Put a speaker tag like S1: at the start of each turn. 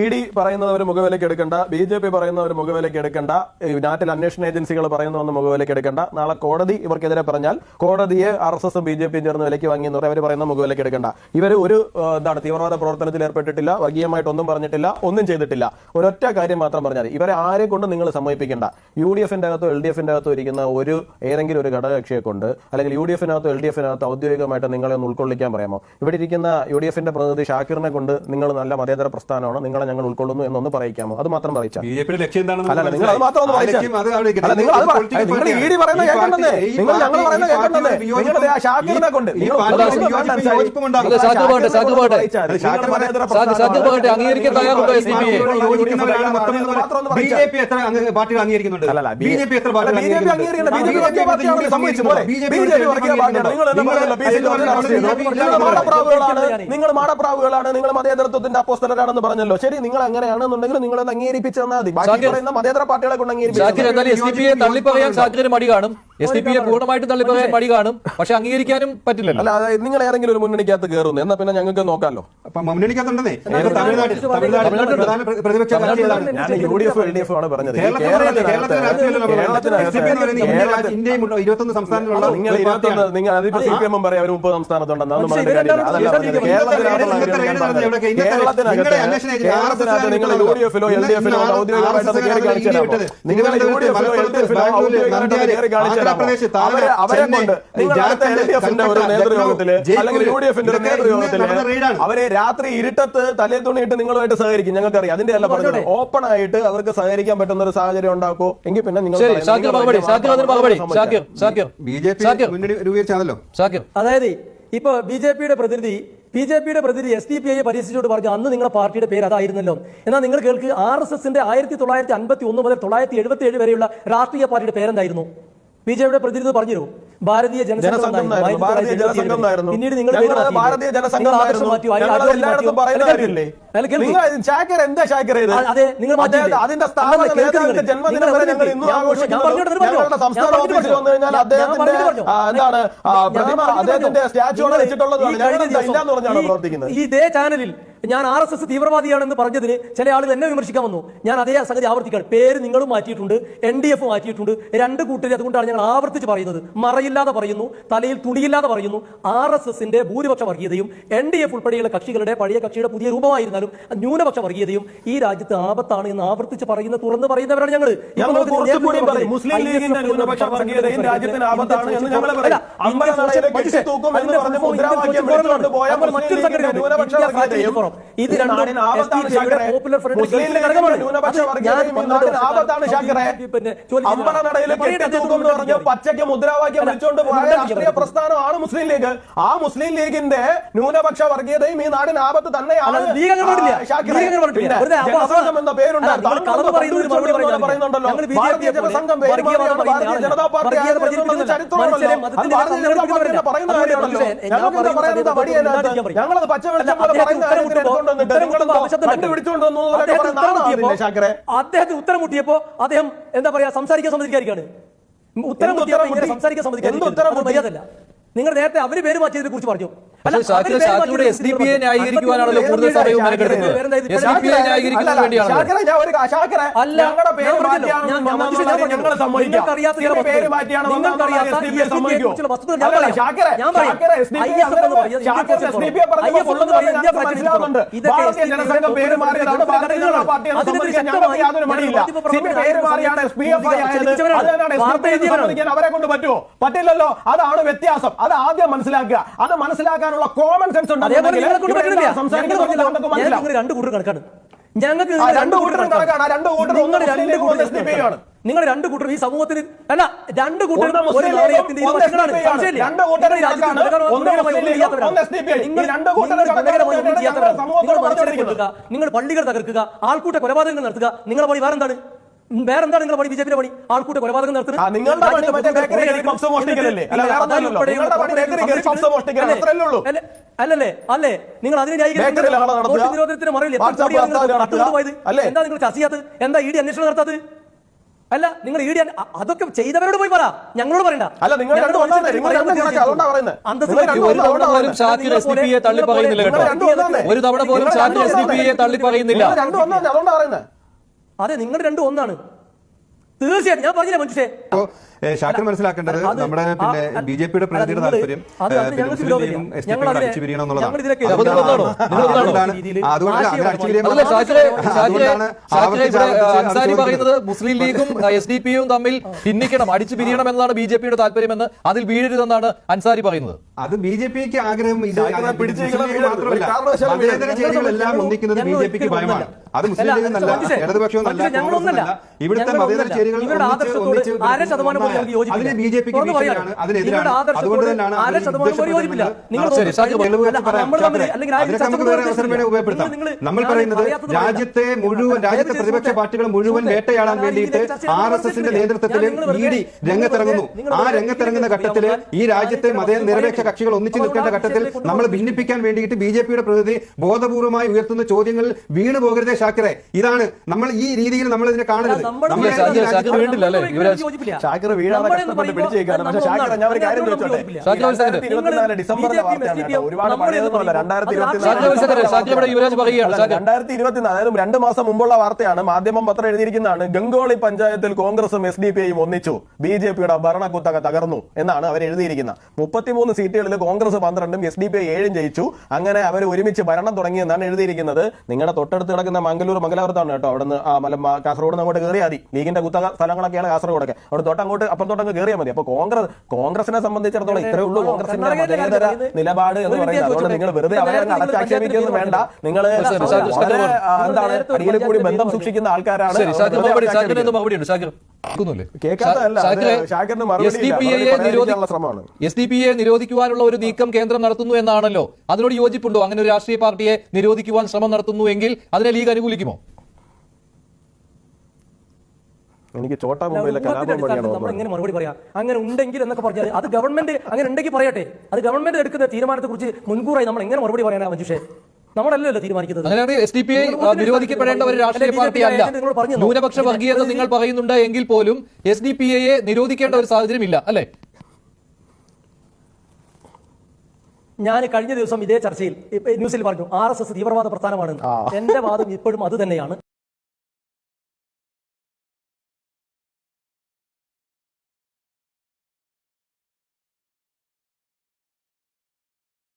S1: E D പറയുന്നവർ മുഖവിലയ്ക്ക് എടുക്കണ്ട B J P പറയുന്നവർ മുഖവിലയ്ക്ക് എടുക്കണ്ട നാട്ടിൽ അന്വേഷണ ഏജൻസികൾ പറയുന്നവന്ന് മുഖവിലയ്ക്ക് എടുക്കണ്ട. നാളെ കോടതി ഇവർക്കെതിരെ പറഞ്ഞാൽ കോടതിയെ ആർ എസ് എസും ബി ജെ പിയും ചേർന്ന് വിലയ്ക്ക് വാങ്ങി എന്ന് പറയും. അവർ പറയുന്ന മുഖവിലയ്ക്ക് എടുക്കണ്ട. ഇവർ ഒരു എന്താണ് തീവ്രവാദ പ്രവർത്തനത്തിൽ ഏർപ്പെട്ടിട്ടില്ല വർഗീയമായിട്ടൊന്നും പറഞ്ഞിട്ടില്ല ഒന്നും ചെയ്തിട്ടില്ല. ഒരൊറ്റ കാര്യം മാത്രം പറഞ്ഞാൽ ഇവരെ ആരെ കൊണ്ട് നിങ്ങൾ സമ്മതിപ്പിക്കേണ്ട യു ഡി എഫിന്റെ അകത്തോ എൽ ഡി എഫിന്റെ അകത്തോ ഇരിക്കുന്ന ഒരു ഏതെങ്കിലും ഒരു ഘടകകക്ഷിയെ കൊണ്ട് അല്ലെങ്കിൽ യു ഡി എഫിനകത്തോ എൽ ഡി എഫിനകത്തോ ഔദ്യോഗികമായിട്ട് നിങ്ങളെ ഒന്ന് ഉൾക്കൊള്ളിക്കാൻ പറയാമോ? ഇവിടെ ഇരിക്കുന്ന യു ഡി എഫിന്റെ പ്രതിനിധി ഷാക്കിറിനെ കൊണ്ട് നിങ്ങൾ നല്ല മതേതര പ്രസ്ഥാനമാണ്. നിങ്ങളെ ഞങ്ങൾ ഉൾക്കൊള്ളുന്നു എന്നൊന്ന് പറയിക്കാമോ? അത് മാത്രം പറയിച്ചാൽ
S2: ബി ലക്ഷ്യം എന്താണെന്ന്
S1: അല്ല, നിങ്ങൾ അത് മാത്രം ഒന്ന് നിങ്ങൾ അത് നിങ്ങൾ
S2: party
S1: ഡി പറയുന്നത്
S2: ഈ
S1: കേൾക്കണ്ടേ? നിങ്ങൾ ഞങ്ങൾ പറയുന്നത്
S2: ഈ പാർട്ടിയുടെ
S1: കേൾക്കണ്ടേ?
S2: വിയോജിപ്പ്
S1: ആ ഷാക്കിറിനെ കൊണ്ട്. നിങ്ങൾ മാടപ്രാവുകളാണ് നിങ്ങൾ മതേതൃത്വത്തിന്റെ അപ്പോസ്തലരാണെന്ന് പറഞ്ഞല്ലോ ശരി നിങ്ങൾ അങ്ങനെയാണെന്നുണ്ടെങ്കിൽ നിങ്ങൾ അത് അംഗീകരിപ്പിച്ചു തന്നാൽ മതി. ബാക്കി പറയുന്ന മതേതര പാർട്ടികളെ കൊണ്ട്
S3: അംഗീകരിക്കും മടി കാണും. എസ് ഡി തള്ളിപ്പറയാൻ മടി കാണും. പക്ഷെ അംഗീകരിക്കാനും പറ്റില്ലല്ലോ.
S1: അല്ല നിങ്ങൾ ഏതെങ്കിലും ഒരു മുന്നണിക്കകത്ത് കയറുന്നു എന്നാ പിന്നെ ഞങ്ങൾക്ക് നോക്കാമല്ലോ.
S2: മുന്നണിക്കകത്തുണ്ടെന്നേ. തമിഴ്നാട്ടിൽ തമിഴ്നാട്ടിൽ? പ്രധാന പ്രതിപക്ഷ
S1: ഞാൻ U D F L D F ആണ് പറഞ്ഞത്.
S2: ഇന്ത്യയും ഇരുപത്തൊന്ന് സംസ്ഥാനങ്ങളുള്ള
S1: നിങ്ങൾ
S2: ഒരു
S1: ഇരുപത്തൊന്ന്. നിങ്ങൾ അതിപ്പോ സി പി എമ്മും പറയാം അവർ മുപ്പത് സംസ്ഥാനത്തുണ്ടെന്ന്. അതൊന്നും
S4: പക്ഷേ
S1: പറഞ്ഞിട്ട് കാര്യമില്ല. അതല്ല
S4: ഇവരെല്ലാം
S1: പറഞ്ഞത്.
S2: ഇന്നത്തെ
S1: കേരളത്തിനകത്തുള്ള
S2: ഇന്നത്തെ
S1: കാര്യം ഞാൻ പറഞ്ഞത്.
S2: ഇന്നത്തെ ഇന്നത്തെ
S1: കേരളത്തിനകത്ത്
S2: നിങ്ങളുടെ അന്വേഷണ
S1: നിങ്ങൾ യു ഡി എഫിലോ എൽ ഡി എഫിലോ ഔദ്യോഗികമായിട്ട് കയറി കാണിച്ചു. നിങ്ങൾ യു ഡി എഫിലോ എൽ ഡി എഫിലോ ഔദ്യോഗികമായിട്ട് കയറി കാണിച്ചു അവരെ അവരെ കൊണ്ട് നിങ്ങൾ അടുത്ത എഫിന്റെ ഒരു
S2: കൽക്കട്ട, നേതൃയോഗത്തിൽ
S1: അല്ലെങ്കിൽ യു ഡി എഫിന്റെ ഒരു
S2: നേതൃയോഗത്തിൽ.
S1: അവരെ രാത്രി ഇരുട്ടത്ത് തലേ തുണിയിട്ട് നിങ്ങളുമായിട്ട് സഹകരിക്കും. ഞങ്ങൾക്കറിയാം. അതിന്റെ അല്ല പറഞ്ഞത്. ഓപ്പൺ ആയിട്ട് അവർക്ക് സഹകരിക്കാൻ പറ്റുന്ന ഒരു സാഹചര്യം ഉണ്ടാക്കോ. എങ്കിൽ പിന്നെ നിങ്ങൾ
S4: അതായത് ഇപ്പൊ ബി ജെ പിയുടെ പ്രതിനിധി ബി ജെ പിയുടെ പ്രതിനിധി എസ് ഡി പി ഐയെ പരിഹസിച്ചോട് പറഞ്ഞു അന്ന് നിങ്ങളുടെ പാർട്ടിയുടെ പേര് അതായിരുന്നല്ലോ. എന്നാൽ നിങ്ങൾ കേൾക്ക് ആർ എസ് എസിന്റെ ആയിരത്തി തൊള്ളായിരത്തി അൻപത്തി ഒന്ന് മുതൽ തൊള്ളായിരത്തി എഴുപത്തി ഏഴ് വരെയുള്ള രാഷ്ട്രീയ പാർട്ടിയുടെ പേരെന്തായിരുന്നു? ബി ജെ പിയുടെ പ്രതിനിധി പറഞ്ഞു ഭാരതീയ
S1: ജനസംഘം.
S4: പിന്നീട് നിങ്ങൾ.
S1: ഭാരതീയ ജനസംഘം
S4: അതെ, നിങ്ങൾ?
S1: അതിന്റെ എന്താണ് പ്രതിമ അദ്ദേഹത്തിന്റെ. സ്റ്റാച്ചു വെച്ചിട്ടുള്ളതാണ്.
S4: ഇതേ ചാനലിൽ ഞാൻ ആർ എസ് എസ് തീവ്രവാദിയാണെന്ന് പറഞ്ഞതിന് ചില ആളുകൾ എന്നെ വിമർശിക്കാൻ വന്നു. ഞാൻ അതേ സംഗതി ആവർത്തിക്കുകയാണ്. പേര് നിങ്ങളും മാറ്റിയിട്ടുണ്ട് എൻ ഡി എഫ് മാറ്റിയിട്ടുണ്ട്. രണ്ട് കൂട്ടരെ അതുകൊണ്ടാണ് ഞങ്ങൾ ആവർത്തിച്ച് പറയുന്നത്. മറയില്ലാതെ പറയുന്നു തലയിൽ തുണിയില്ലാതെ പറയുന്നു. ആർ എസ് എസിന്റെ ഭൂരിപക്ഷ വർഗീയതയും എൻ ഡി എഫ് ഉൾപ്പെടെയുള്ള കക്ഷികളുടെ പഴയ കക്ഷിയുടെ പുതിയ രൂപമായിരുന്നാലും ന്യൂനപക്ഷ വർഗീയതയും ഈ രാജ്യത്ത് ആപത്താണ് എന്ന് ആവർത്തിച്ച് പറയുന്ന തുറന്ന് പറയുന്നവരാണ് ഞങ്ങൾ
S1: മുസ്ലിം ലീഗിന്റെ ന്യൂനപക്ഷ വർഗീയതയും രാജ്യത്തിന് ആപത്താണ് എന്ന് ഞങ്ങൾ അമ്പലനടയിൽ ന്യൂനപക്ഷ
S4: ഇത് രണ്ടും. പോപ്പുലർ ഫ്രണ്ട്
S1: പച്ചയ്ക്ക് മുദ്രാവാക്യം വിളിച്ചുകൊണ്ട് പോയ രാഷ്ട്രീയ പ്രസ്ഥാനമാണ് മുസ്ലിം ലീഗ്. ആ മുസ്ലിം ലീഗിന്റെ ന്യൂനപക്ഷ വർഗീയതയും ഈ നാടിന് ആപത്ത് തന്നെയാണ്. പറയുന്നുണ്ടല്ലോ. ഭാരതീയ ജനസംഘം ഭാരതീയ ജനതാ പാർട്ടി പറയുന്ന കാര്യമാണല്ലോ ഞങ്ങൾക്ക്
S4: പറയുന്നത്.
S1: ഞങ്ങളത് പച്ച വെളിച്ചം പോലെ പറയുന്ന
S4: അദ്ദേഹത്തിന് ഉത്തരം മുട്ടിയപ്പോ അദ്ദേഹം എന്താ പറയാ സംസാരിക്കാൻ സമ്മതിക്കാതിരിക്കാണ് ഉത്തരം
S1: എന്ത്
S4: മുട്ടിയപ്പോൾ
S1: ഉത്തരം
S4: ഇങ്ങനെ
S1: മുട്ടി?
S4: സംസാരിക്കാൻ
S1: സമ്മതിക്കാൻ ഉത്തരം
S4: മര്യാദല്ല നിങ്ങൾ നേരത്തെ അവർ പേര് മാറ്റിയതിനെ കുറിച്ച് പറഞ്ഞു.
S1: അവർ കൊണ്ട് പറ്റുമോ പറ്റില്ലല്ലോ അതാണ് വ്യത്യാസം അത് ആദ്യം മനസ്സിലാക്കുക അത് മനസ്സിലാക്കാനുള്ള കോമൺ സെൻസ്
S4: ഞങ്ങൾക്ക് രണ്ട് കൂട്ടർ കണക്കാണ്. ഞങ്ങൾക്ക്
S1: രണ്ട് കൂട്ടരും കണക്കാണ്. ആ രണ്ട് കൂട്ടരും
S4: നിങ്ങൾ രണ്ട് കൂട്ടരും. നിങ്ങൾ രണ്ട് കൂട്ടർ ഈ സമൂഹത്തിൽ അല്ല രണ്ട് കൂട്ടർ ഒരു നാണയത്തിന്റെ നിങ്ങൾ മനുഷ്യരെ. നിങ്ങൾ പള്ളികൾ തകർക്കുക ആൾക്കൂട്ട കൊലപാതകങ്ങൾ നടത്തുക നിങ്ങളെ പണി വേറെന്താണ്? വേറെന്താണ് നിങ്ങളുടെ പണി? ബി ജെ പിയുടെ പണി? ആൾക്കൂട്ട കൊലപാതകം.
S1: ഉള്ളൂ.
S4: അല്ലല്ലേ? അല്ലേ? നിങ്ങൾ അതിന് നിരോധനത്തിന് നിങ്ങൾ
S1: അല്ലേ?
S4: എന്താ നിങ്ങൾ ചർച്ച ചെയ്യാത്തത് എന്താ ഇ ഡി അന്വേഷണം നടത്താത്തത്? അല്ല നിങ്ങൾ ഇ ഡി അതൊക്കെ ചെയ്തവരോട് പോയി പറ. ഞങ്ങളോട് പറയണ്ട.
S1: അല്ല, നിങ്ങൾ. നിങ്ങൾ നിങ്ങൾ
S3: ഒരു തവണ പോലും തള്ളി പറയുന്നില്ല.
S4: അതെ നിങ്ങൾ രണ്ടും ഒന്നാണ്. തീർച്ചയായിട്ടും. ഞാൻ പറഞ്ഞില്ല മനുഷ്യ
S2: ശാഖ മനസ്സിലാക്കേണ്ടത് നമ്മുടെ പിന്നെ ബി ജെ പിയുടെ പ്രതിനിധിയുടെ താല്പര്യം
S3: അൻസാരി. പറയുന്നത് മുസ്ലിം ലീഗും എസ് ഡി പിയും തമ്മിൽ ഭിന്നിക്കണം അടിച്ചു പിരിയണം എന്നതാണ് ബി ജെ പിയുടെ താല്പര്യമെന്ന് അതിൽ വീഴരുതെന്നാണ് അൻസാരി പറയുന്നത്.
S2: അത് ബി ജെ പിക്ക് ആഗ്രഹം മാത്രമല്ല. ഒന്നിക്കുന്നത് ബി ജെ പിക്ക് ഭയമാണ്. അത് മുസ്ലിം ലീഗ് ഇവിടുത്തെ മതേതര
S4: ഒന്നല്ല. ഇവരുടെ
S2: ഒന്നിച്ച്
S4: ആദർശത്തോട്
S2: ഒന്നിച്ച്
S4: അര ശതമാനം പോലും ഞങ്ങൾക്ക് യോജിപ്പില്ല. അര ശതമാനം പോലും. നിങ്ങൾ. നമ്മൾ
S2: പറയുന്നത് രാജ്യത്തെ മുഴുവൻ രാജ്യത്തെ പ്രതിപക്ഷ പാർട്ടികൾ മുഴുവൻ വേട്ടയാടാൻ വേണ്ടിയിട്ട് ആർ എസ് എസിന്റെ നേതൃത്വത്തിൽ
S4: ഇടി
S2: ഇ ഡി രംഗത്തിറങ്ങുന്നു ആ രംഗത്തിറങ്ങുന്ന ഘട്ടത്തിൽ ഈ രാജ്യത്തെ മത നിരപേക്ഷ കക്ഷികൾ ഒന്നിച്ചു നിൽക്കേണ്ട ഘട്ടത്തിൽ നമ്മൾ. ഭിന്നിപ്പിക്കാൻ വേണ്ടിയിട്ട് ബി ജെ പിയുടെ പ്രതിനിധി ബോധപൂർവമായി ഉയർത്തുന്ന ചോദ്യങ്ങൾ വീണു പോകരുതേ ഷാക്കിറെ ഇതാണ് നമ്മൾ ഈ രീതിയിൽ നമ്മൾ ഇതിനെ കാണരുത്
S3: ഷാക്കിർ, ഷാക്കിർ വീണ്ടില്ല അല്ലേ? യുവരാജ്?
S1: ഷാക്കിർ വീഴാതെ കഷ്ടപ്പെട്ട് പിടിച്ചു നിൽക്കുകയാണ്. പക്ഷേ ഷാക്കിറെ ഞാൻ ഒരു കാര്യം ചോദിച്ചോട്ടെ?
S3: ഷാക്കിർ.
S1: ഇരുപത്തിനാല് ഡിസംബറിലെ വാർത്തയാണ്. ഒരുപാട് പഴയതൊന്നുമല്ല. രണ്ടായിരത്തി. രണ്ടായിരത്തി ഇരുപത്തിനാല് അതായത് രണ്ട് മാസം മുമ്പുള്ള വാർത്തയാണ് മാധ്യമം പത്രം എഴുതിയിരിക്കുന്നതാണ് ഗംഗോളി പഞ്ചായത്തിൽ കോൺഗ്രസും എസ് ഡി പി ഐയും ഒന്നിച്ചു ബി ജെ പിയുടെ ഭരണക്കുത്തക തകർന്നു എന്നാണ് അവർ എഴുതിയിരിക്കുന്നത് മുപ്പത്തിമൂന്ന് സീറ്റുകളിൽ കോൺഗ്രസ് പന്ത്രണ്ടും എസ് ഡി പി ഐ ഏഴും ജയിച്ചു അങ്ങനെ അവർ ഒരുമിച്ച് ഭരണം തുടങ്ങിയെന്നാണ് എഴുതിയിരിക്കുന്നത് നിങ്ങളുടെ തൊട്ടടുത്ത് കിടക്കുന്ന മംഗലൂർ മംഗലാപുരത്താണ് കേട്ടോ അവിടുന്ന് ആ മല കാസർഗോഡ് അങ്ങോട്ട് കയറിയാതി ലീഗിന്റെ കുത്തക സ്ഥലങ്ങളൊക്കെയാണ് കാസർഗോഡൊക്കെ അവിടെ തൊട്ടങ്ങോട്ട് അപ്പം തൊട്ടങ്ങ് കയറിയാൽ മതി. അപ്പൊ കോൺഗ്രസ് കോൺഗ്രസിനെ സംബന്ധിച്ചിടത്തോളം ഇത്രേ ഉള്ളൂ കോൺഗ്രസിന്റെ മതേതര നിലപാട് എന്ന് പറയുന്നത്. അതുകൊണ്ട് നിങ്ങൾ വെറുതെ അവരെ അടച്ചാക്ഷേപിക്കുന്നത് അടച്ചാക്ഷേപിക്കൊന്നും വേണ്ട. നിങ്ങൾ എന്താണ് അടിയിൽ കൂടി ബന്ധം സൂക്ഷിക്കുന്ന ആൾക്കാരാണ്
S3: എസ് ഡി പി ഐയെ നിരോധിക്കുവാനുള്ള ഒരു നീക്കം കേന്ദ്രം നടത്തുന്നു എന്നാണല്ലോ. അതിനോട് യോജിപ്പുണ്ടോ? അങ്ങനെ ഒരു രാഷ്ട്രീയ പാർട്ടിയെ നിരോധിക്കുവാൻ ശ്രമം നടത്തുന്നു എങ്കിൽ അതിനെ ലീഗ് അനുകൂലിക്കുമോ?
S1: എനിക്ക് ചോട്ടാ
S4: നമ്മൾ എങ്ങനെ മറുപടി പറയാം? അങ്ങനെ ഉണ്ടെങ്കിൽ എന്നൊക്കെ പറഞ്ഞാൽ അത് ഗവൺമെന്റ് അങ്ങനെ ഉണ്ടെങ്കിൽ പറയട്ടെ. അത് ഗവൺമെന്റ് എടുക്കുന്ന തീരുമാനത്തെ കുറിച്ച് മുൻകൂറായി നമ്മൾ എങ്ങനെ മറുപടി പറയാനാ മഞ്ജുഷേ? നമ്മളല്ലല്ലോ തീരുമാനിക്കുന്നത്.
S3: അങ്ങനെയാണെങ്കിൽ എസ് ഡി പി ഐ നിരോധിക്കപ്പെടേണ്ട ഒരു രാഷ്ട്രീയ പാർട്ടി അല്ല ന്യൂനപക്ഷ വർഗീയത നിങ്ങൾ പറയുന്നുണ്ട് എങ്കിൽ പോലും എസ് ഡി പി ഐയെ നിരോധിക്കേണ്ട ഒരു സാഹചര്യം ഇല്ല അല്ലെ?
S4: ഞാൻ കഴിഞ്ഞ ദിവസം ഇതേ ചർച്ചയിൽ ന്യൂസിൽ പറഞ്ഞു ആർ എസ് എസ് തീവ്രവാദ പ്രസ്ഥാനമാണ്. എന്റെ വാദം ഇപ്പോഴും അത് തന്നെയാണ്.